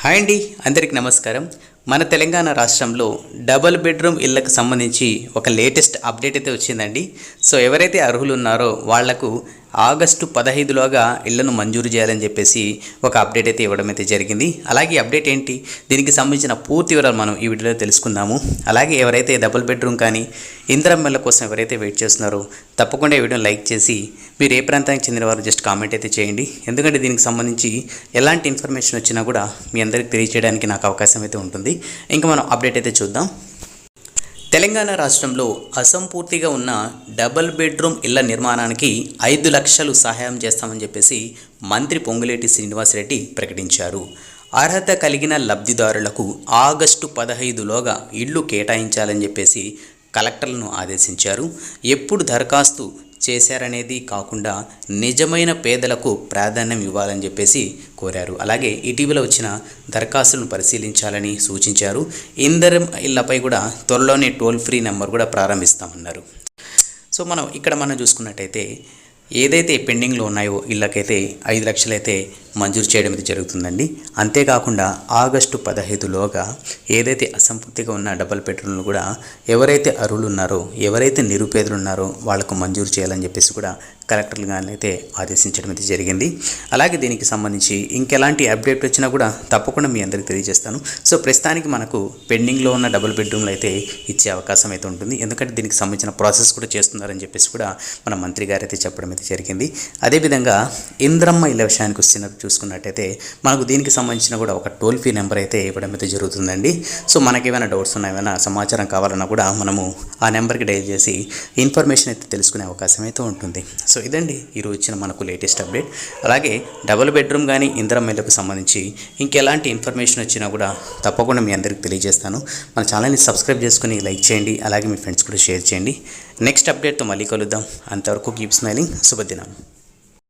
Hi అండి అందరికి నమస్కారం. మన తెలంగాణ రాష్ట్రంలో డబుల్ బెడ్రూమ్ ఇళ్ళకు సంబంధించి ఒక లేటెస్ట్ అప్డేట్ అయితే వచ్చిందండి. సో ఎవరైతే అర్హులు ఉన్నారో వాళ్ళకు ఆగస్టు పదహైదులోగా ఇళ్ళను మంజూరు చేయాలని చెప్పేసి ఒక అప్డేట్ అయితే ఇవ్వడం అయితే జరిగింది. అలాగే అప్డేట్ ఏంటి? దీనికి సంబంధించిన పూర్తి వివరాలు మనం ఈ వీడియోలో తెలుసుకుందాము. అలాగే ఎవరైతే డబుల్ బెడ్రూమ్ కానీ ఇందిరమ్మల కోసం ఎవరైతే వెయిట్ చేస్తున్నారో తప్పకుండా ఈ వీడియోని లైక్ చేసి మీరు ఏ ప్రాంతానికి చెందిన వారు జస్ట్ కామెంట్ అయితే చేయండి. ఎందుకంటే దీనికి సంబంధించి ఎలాంటి ఇన్ఫర్మేషన్ వచ్చినా కూడా మీ అందరికి తెలియజేయడానికి నాకు అవకాశం అయితే ఉంటుంది. ఇంకా మనం అప్డేట్ అయితే చూద్దాం. తెలంగాణ రాష్ట్రంలో అసంపూర్తిగా ఉన్న డబుల్ బెడ్రూమ్ ఇళ్ళ నిర్మాణానికి ఐదు లక్షలు సహాయం చేస్తామని చెప్పేసి మంత్రి పొంగులేటి శ్రీనివాసరెడ్డి ప్రకటించారు. అర్హత కలిగిన లబ్ధిదారులకు ఆగస్టు పదహైదులోగా ఇళ్ళు కేటాయించాలని చెప్పేసి కలెక్టర్లను ఆదేశించారు. ఎప్పుడు దరఖాస్తు చేశారనేది కాకుండా నిజమైన పేదలకు ప్రాధాన్యం ఇవ్వాలని చెప్పేసి కోరారు. అలాగే ఇటీవల వచ్చిన దరఖాస్తులను పరిశీలించాలని సూచించారు. ఇందరం ఇళ్ళపై కూడా త్వరలోనే టోల్ ఫ్రీ నెంబర్ కూడా ప్రారంభిస్తామన్నారు. సో మనం ఇక్కడ మనం చూసుకున్నట్టయితే ఏదైతే పెండింగ్లో ఉన్నాయో ఇళ్ళకైతే ఐదు లక్షలైతే మంజూరు చేయడం అయితే జరుగుతుందండి. అంతేకాకుండా ఆగస్టు పదహైదులోగా ఏదైతే అసంపూర్తిగా ఉన్న డబల్ బెడ్రూమ్లు కూడా ఎవరైతే అరువులు ఉన్నారో ఎవరైతే నిరుపేదలు ఉన్నారో వాళ్ళకు మంజూరు చేయాలని చెప్పేసి కూడా కలెక్టర్లు కానీ అయితే ఆదేశించడం అయితే జరిగింది. అలాగే దీనికి సంబంధించి ఇంకెలాంటి అప్డేట్ వచ్చినా కూడా తప్పకుండా మీ అందరికీ తెలియజేస్తాను. సో ప్రస్తుతానికి మనకు పెండింగ్లో ఉన్న డబుల్ బెడ్రూమ్లు అయితే ఇచ్చే అవకాశం అయితే ఉంటుంది. ఎందుకంటే దీనికి సంబంధించిన ప్రాసెస్ కూడా చేస్తున్నారని చెప్పేసి కూడా మన మంత్రి గారు అయితే చెప్పడం అయితే జరిగింది. అదేవిధంగా ఇంద్రమ్మ ఇళ్ళ విషయానికి వస్తున్న చూసుకున్నట్టయితే మనకు దీనికి సంబంధించిన కూడా ఒక టోల్ ఫ్రీ నెంబర్ అయితే ఇవ్వడం అయితే జరుగుతుందండి. సో మనకి ఏమైనా డౌట్స్ ఉన్నా ఏమైనా సమాచారం కావాలన్నా కూడా మనము ఆ నెంబర్కి డైల్ చేసి ఇన్ఫర్మేషన్ అయితే తెలుసుకునే అవకాశం అయితే ఉంటుంది. సో ఇదండి ఈరోజు ఇచ్చిన మనకు లేటెస్ట్ అప్డేట్. అలాగే డబుల్ బెడ్రూమ్ కానీ ఇంద్రం మెల్లకు సంబంధించి ఇంకెలాంటి ఇన్ఫర్మేషన్ వచ్చినా కూడా తప్పకుండా మీ అందరికీ తెలియజేస్తాను. మన ఛానల్ని సబ్స్క్రైబ్ చేసుకుని లైక్ చేయండి అలాగే మీ ఫ్రెండ్స్ కూడా షేర్ చేయండి. నెక్స్ట్ అప్డేట్తో మళ్ళీ కలుద్దాం. అంతవరకు కీప్ స్మైలింగ్. శుభదినం.